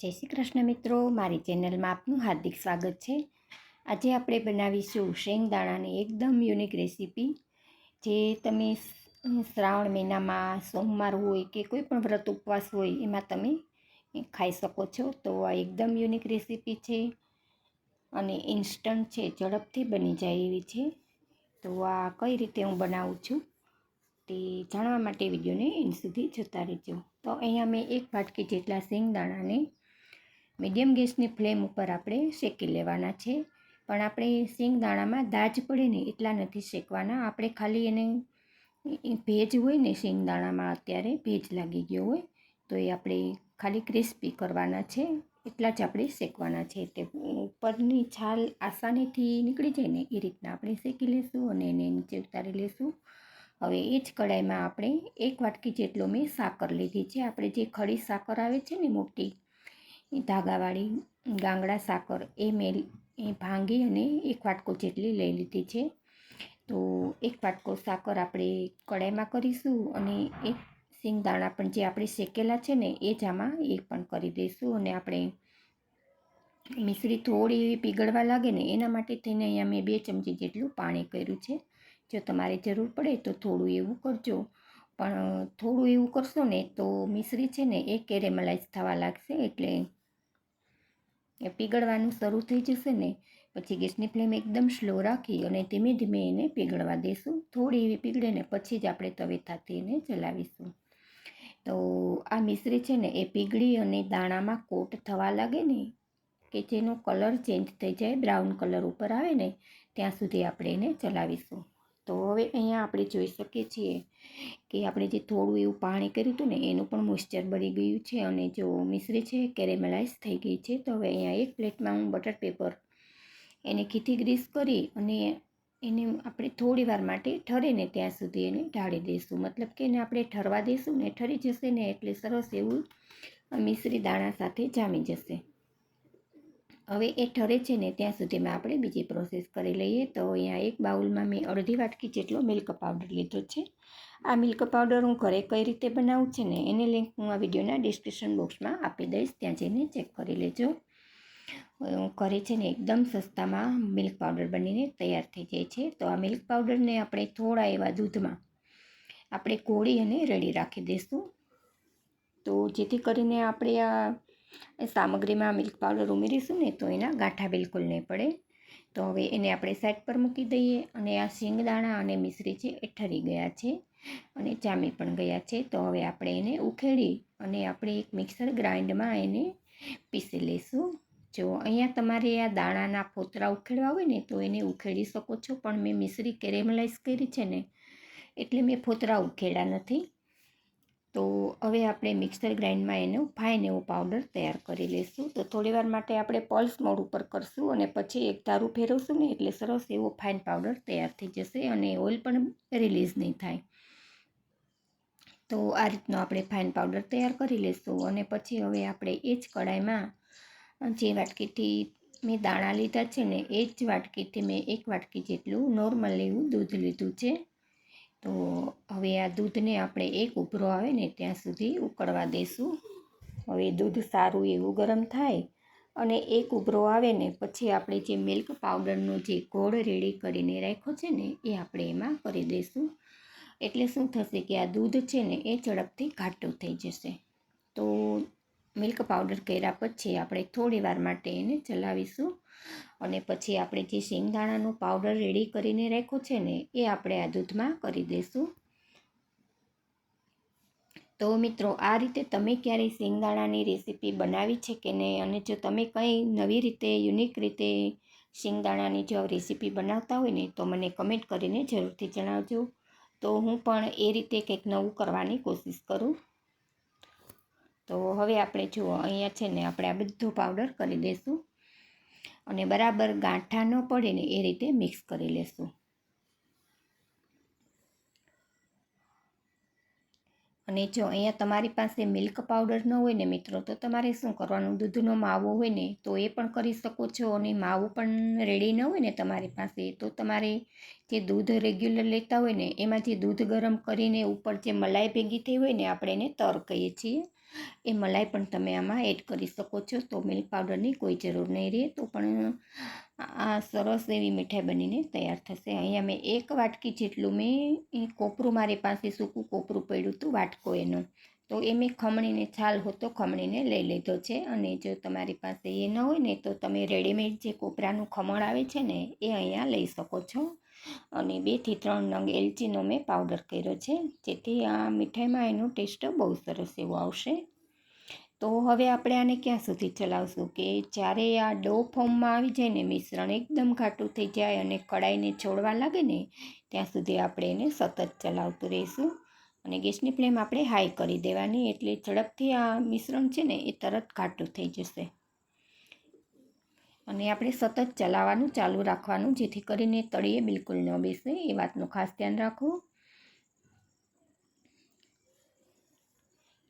જય શ્રી કૃષ્ણ મિત્રો, મારી ચેનલમાં આપનું હાર્દિક સ્વાગત છે. આજે આપણે બનાવીશું શેંગદાણાની એકદમ યુનિક રેસીપી, જે તમે શ્રાવણ મહિનામાં, સોમવાર હોય કે કોઈ પણ વ્રત ઉપવાસ હોય, એમાં તમે ખાઈ શકો છો. તો આ એકદમ યુનિક રેસીપી છે અને ઇન્સ્ટન્ટ છે, ઝડપથી બની જાય એવી છે. તો આ કઈ રીતે હું બનાવું છું તે જાણવા માટે વિડીયોને એન્ડ સુધી જોતા રહેજો. તો અહીંયા મેં એક વાટકી જેટલા શેંગદાણાને મીડિયમ ગેસની ફ્લેમ ઉપર આપણે શેકી લેવાના છે. પણ આપણે શિંગદાણામાં દાજ પડે ને એટલા નથી શેકવાના. આપણે ખાલી એને ભેજ હોય ને શેંગદાણામાં અત્યારે ભેજ લાગી ગયો હોય, તો એ આપણે ખાલી ક્રિસ્પી કરવાના છે. એટલા જ આપણે શેકવાના છે. તે ઉપરની છાલ આસાનીથી નીકળી જાય ને એ રીતના આપણે શેકી લેશું અને એને નીચે ઉતારી લેશું. હવે એ જ કડાઈમાં આપણે એક વાટકી જેટલો મેં સાકર લીધી છે. આપણે જે ખડી સાકર આવે છે ને મોટી ધાગાવાળી ગાંગડા સાકર એ મેં એ ભાંગી અને એક વાટકો જેટલી લઈ લીધી છે. તો એક વાટકો સાકર આપણે કડાઈમાં કરીશું અને એક સિંગદાણા પણ જે આપણે શેકેલા છે ને એ જ આમાં એ પણ કરી દઈશું અને આપણે મિશ્રી થોડી એવી પીગળવા લાગે ને એના માટે થઈને અહીંયા મેં બે ચમચી જેટલું પાણી કર્યું છે. જો તમારે જરૂર પડે તો થોડું એવું કરજો. પણ થોડું એવું કરશો ને તો મિશ્રી છે ને એ કેરેમલાઇઝ થવા લાગશે એટલે એ પીગળવાનું શરૂ થઈ જશે ને, પછી ગેસની ફ્લેમ એકદમ સ્લો રાખી અને ધીમે ધીમે એને પીગળવા દેશું. થોડી એવી પીગળે ને પછી જ આપણે તવેથાથી એને ચલાવીશું. તો આ મિશ્રી છે ને, એ પીગળી અને દાણામાં કોટ થવા લાગે ને, કે જેનો કલર ચેન્જ થઈ જાય, બ્રાઉન કલર ઉપર આવે ને, ત્યાં સુધી આપણે એને ચલાવીશું. તો હવે અહીંયા આપણે જોઈ શકીએ છીએ કે આપણે જે થોડું એવું પાણી કર્યું હતું ને, એનું પણ મોઇશ્ચર બળી ગયું છે અને જો મિશ્રી છે કેરેમલાઇઝ થઈ ગઈ છે. તો હવે અહીંયા એક પ્લેટમાં હું બટર પેપર એને ખીથી ગ્રીસ કરી અને એને આપણે થોડી વાર માટે ઠરે ને ત્યાં સુધી એને ઢાળી દઈશું. મતલબ કે એને આપણે ઠરવા દઈશું ને, ઠરી જશે ને એટલે સરસ એવું મિશ્રી દાણા સાથે જામી જશે. હવે એ ઠરે છે ને ત્યાં સુધીમાં આપણે બીજી પ્રોસેસ કરી લઈએ. તો અહીંયા એક બાઉલમાં મેં અડધી વાટકી જેટલો મિલ્ક પાવડર લીધો છે. આ મિલ્ક પાવડર હું ઘરે કઈ રીતે બનાવું છે ને એની લિંક હું આ વિડીયોના ડિસ્ક્રિપ્શન બોક્સમાં આપી દઈશ. ત્યાં જઈને ચેક કરી લેજો. ઘરે છે ને એકદમ સસ્તામાં મિલ્ક પાવડર બનીને તૈયાર થઈ જાય છે. તો આ મિલ્ક પાવડરને આપણે થોડા એવા દૂધમાં આપણે કોળી અને રેડી રાખી દઈશું. તો જેથી કરીને આપણે આ સામગ્રીમાં મિલ્ક પાવડર ઉમેરીશું ને તો એના ગાંઠા બિલકુલ નહીં પડે. તો હવે એને આપણે સાઈડ પર મૂકી દઈએ અને આ શિંગદાણા અને મિશ્રી છે એ ઠરી ગયા છે અને જામી પણ ગયા છે. તો હવે આપણે એને ઉખેડી અને આપણે એક મિક્સર ગ્રાઇન્ડમાં એને પીસી લઈશું. જો અહીંયા તમારે આ દાણાના ફોતરા ઉખેડવા હોય ને તો એને ઉખેડી શકો છો. પણ મેં મિશ્રી કેરેમલાઇઝ કરી છે ને એટલે મેં ફોતરા ઉખેડા નથી. તો હવે આપણે મિક્સર ગ્રાઇન્ડમાં એનો ફાઇન એવો પાવડર તૈયાર કરી લઈશું. તો થોડીવાર માટે આપણે પલ્સ મોડ ઉપર કરશું અને પછી એક તારું ફેરવશું ને એટલે સરસ એવો ફાઇન પાવડર તૈયાર થઈ જશે અને ઓઇલ પણ રિલીઝ નહીં થાય. તો આ રીતનો આપણે ફાઇન પાવડર તૈયાર કરી લઈશું અને પછી હવે આપણે એ જ કડાઈમાં જે વાટકીથી મેં દાણા લીધા છે ને એ જ વાટકીથી મેં એક વાટકી જેટલું નોર્મલ એવું દૂધ લીધું છે. તો હવે આ દૂધને આપણે એક ઉભરો આવે ને ત્યાં સુધી ઉકળવા દઈશું હવે દૂધ સારું એવું ગરમ થાય અને એક ઉભરો આવે ને પછી આપણે જે મિલ્ક પાવડરનો જે ગોળ રેડી કરીને રાખ્યો છે ને એ આપણે એમાં કરી દઈશું એટલે શું થશે કે આ દૂધ છે ને એ ઝડપથી ઘાટું થઈ જશે. તો મિલ્ક પાવડર કર્યા પછી આપણે થોડી વાર માટે એને ચલાવીશું. અને પછી આપણે જે શિંગદાણાનો પાવડર રેડી કરીને રાખ્યો છે ને, એ આપણે આ દૂધમાં કરી દઈશું. તો મિત્રો, આ રીતે તમે ક્યારેય શિંગદાણાની રેસીપી બનાવી છે કે નહીં? અને જો તમે કંઈ નવી રીતે, યુનિક રીતે શિંગદાણાની જો રેસીપી બનાવતા હોય ને, તો મને કમેન્ટ કરીને જરૂરથી જણાવજો. તો હું પણ એ રીતે કંઈક નવું કરવાની કોશિશ કરું. તો હવે આપણે જુઓ અહીંયા છે ને આપણે આ બધો પાવડર કરી દઈશું અને બરાબર ગાંઠા ન પડે ને એ રીતે મિક્સ કરી લેશું. અને જો અહીંયા તમારી પાસે મિલ્ક પાવડર ન હોય ને મિત્રો, તો તમારે શું કરવાનું? દૂધનો માવો હોય ને, તો એ પણ કરી શકો છો અને માવો પણ રેડી ન હોય ને તમારી પાસે, તો તમારે જે દૂધ રેગ્યુલર લેતા હોય ને, એમાં જે દૂધ ગરમ કરીને ઉપર જે મલાઈ ભેગી થઈ હોય ને, આપણે એને તર કહીએ છીએ, એ મલાઈ પણ તમે આમાં એડ કરી શકો છો. તો મિલ્ક પાવડરની કોઈ જરૂર નહીં રહે, તો પણ આ સરસ એવી મીઠાઈ બનીને તૈયાર થશે. અહીંયા મેં એક વાટકી જેટલું મેં કોપરું મારી પાસે સૂકું કોપરું પડ્યું હતું, વાટકો એનું. તો એ મેં ખમણીને છાલ હોતો, ખમણીને લઈ લીધો છે. અને જો તમારી પાસે એ ન હોય ને, તો તમે રેડીમેડ જે કોપરાનું ખમણ આવે છે ને, એ અહીંયા લઈ શકો છો. અને બેથી ત્રણ નંગ એલચીનો મેં પાવડર કર્યો છે, જેથી આ મીઠાઈમાં એનો ટેસ્ટ બહુ સરસ એવો આવશે. તો હવે આપણે આને ક્યાં સુધી ચલાવશું કે જ્યારે આ ડો ફોર્મમાં આવી જાય ને મિશ્રણ એકદમ ઘાટું થઈ જાય અને કડાઈને છોડવા લાગે ને, ત્યાં સુધી આપણે એને સતત ચલાવતું રહીશું. અને ગેસની ફ્લેમ આપણે હાઈ કરી દેવાની, એટલે ઝડપથી આ મિશ્રણ છે ને એ તરત ઘાટું થઈ જશે. અને આપણે સતત ચલાવવાનું ચાલુ રાખવાનું, જેથી કરીને તળીએ બિલકુલ ન બેસે, એ વાતનું ખાસ ધ્યાન રાખવું.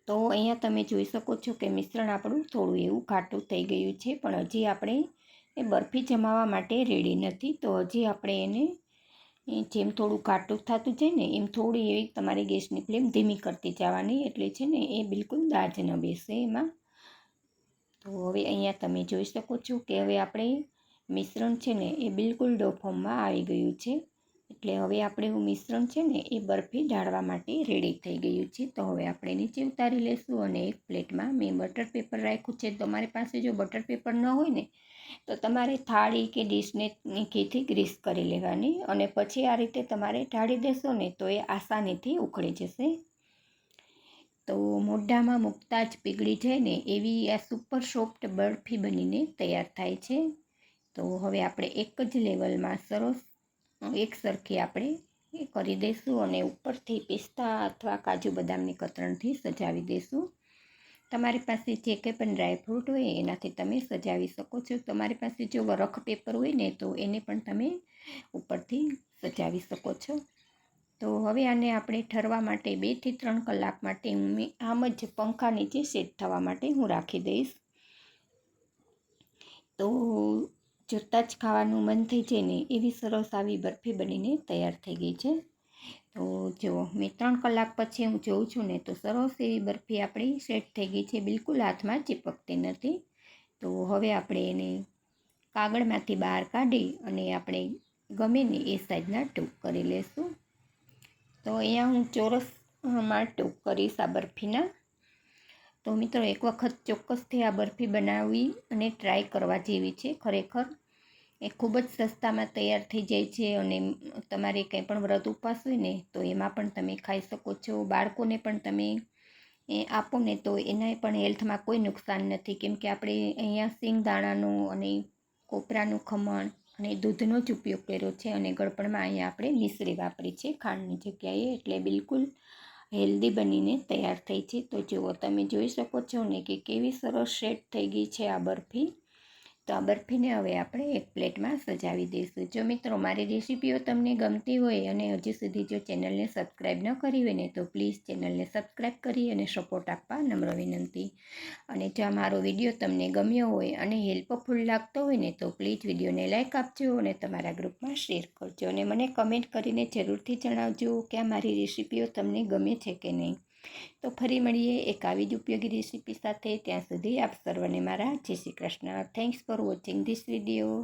તો અહીંયા તમે જોઈ શકો છો કે મિશ્રણ આપણું થોડું એવું ઘાટું થઈ ગયું છે, પણ હજી આપણે એ બરફી જમાવવા માટે રેડી નથી. તો હજી આપણે એને જેમ થોડું ઘાટું થતું જાય ને, એમ થોડી એવી તમારી ગેસની ફ્લેમ ધીમી કરતી જવાની, એટલે છે ને એ બિલકુલ દાજ ન બેસે એમાં. તો હવે અહીંયા તમે જોઈ શકો છો કે હવે આપણે મિશ્રણ છે ને એ બિલકુલ ડો ફોર્મમાં આવી ગયું છે. એટલે હવે આપણે એવું મિશ્રણ છે ને, એ બરફી ઢાળવા માટે રેડી થઈ ગયું છે. તો હવે આપણે નીચે ઉતારી લેશું અને એક પ્લેટમાં મેં બટર પેપર રાખ્યું છે. તમારી પાસે જો બટર પેપર ન હોય ને, તો તમારે થાળી કે ડીશને ઘીથી ગ્રીસ કરી લેવાની અને પછી આ રીતે તમારે ઢાળી દેશો ને, તો એ આસાનીથી ઉકળી જશે. તો મોઢામાં મૂકતા જ પીગળી જાય ને, એવી આ સુપર સોફ્ટ બરફી બનીને તૈયાર થાય છે. તો હવે આપણે એક જ લેવલમાં સરસ એક સરખી આપણે એ કરી દઈશું અને ઉપરથી પિસ્તા અથવા કાજુ બદામની કતરણથી સજાવી દઈશું. તમારી પાસે જે કંઈ પણ ડ્રાયફ્રૂટ હોય એનાથી તમે સજાવી શકો છો. તમારી પાસે જો વરખ પેપર હોય ને તો એને પણ તમે ઉપરથી સજાવી શકો છો. તો હવે આને આપણે ઠરવા માટે બેથી ત્રણ કલાક માટે આમ જ પંખા નીચે સેટ થવા માટે હું રાખી દઈશ. તો જોતાં જ ખાવાનું મન થઈ જાય ને એવી સરસ આવી બરફી બનીને તૈયાર થઈ ગઈ છે. તો જુઓ મેં ત્રણ કલાક પછી હું જોઉં છું ને તો સરસ એવી બરફી આપણી સેટ થઈ ગઈ છે. બિલકુલ હાથમાં ચીપકતી નથી. તો હવે આપણે એને કાગળમાંથી બહાર કાઢી અને આપણે ગમે ને એ સાઈઝના ટૂંક કરી લેશું. તો અહીંયા હું ચોરસમાં ટૂંક કરીશ આ બરફીના. તો મિત્રો, એક વખત ચોક્કસથી આ બરફી બનાવી અને ટ્રાય કરવા જેવી છે. ખરેખર એ ખૂબ જ સસ્તામાં તૈયાર થઈ જાય છે અને તમારે કંઈ પણ વ્રત ઉપવાસ હોય ને, તો એમાં પણ તમે ખાઈ શકો છો. બાળકોને પણ તમે એ આપો ને, તો એના પણ હેલ્થમાં કોઈ નુકસાન નથી. કેમ કે આપણે અહીંયા સિંગદાણાનું અને કોપરાનું ખમણ અને દૂધનો જ ઉપયોગ કર્યો છે અને ગળપણમાં અહીંયા આપણે મિશ્રી વાપરી છે ખાંડની જગ્યાએ. એટલે બિલકુલ હેલ્ધી બનીને તૈયાર થઈ છે. તો જુઓ, તમે જોઈ શકો છો ને કે કેવી સરસ શેટ થઈ ગઈ છે આ બરફી. તો આ બરફીને હવે આપણે એક પ્લેટમાં સજાવી દઈશું. જો મિત્રો મારી રેસીપીઓ તમને ગમતી હોય અને હજી સુધી જો ચેનલને સબસ્ક્રાઈબ ન કરી હોય ને તો પ્લીઝ ચેનલને સબસ્ક્રાઈબ કરી અને સપોર્ટ આપવા નમ્ર વિનંતી. અને જો આ મારો વીડિયો તમને ગમ્યો હોય અને હેલ્પફુલ લાગતો હોય ને તો પ્લીઝ વિડીયોને લાઇક આપજો અને તમારા ગ્રુપમાં શેર કરજો. અને મને કમેન્ટ કરીને જરૂરથી જણાવજો કે આ મારી રેસીપીઓ તમને ગમે છે કે નહીં. તો ફરી મળીએ એક આવી જ ઉપયોગી રેસીપી સાથે. ત્યાં સુધી આપ સર્વને મારા જય Shri Krishna. Thanks for watching this video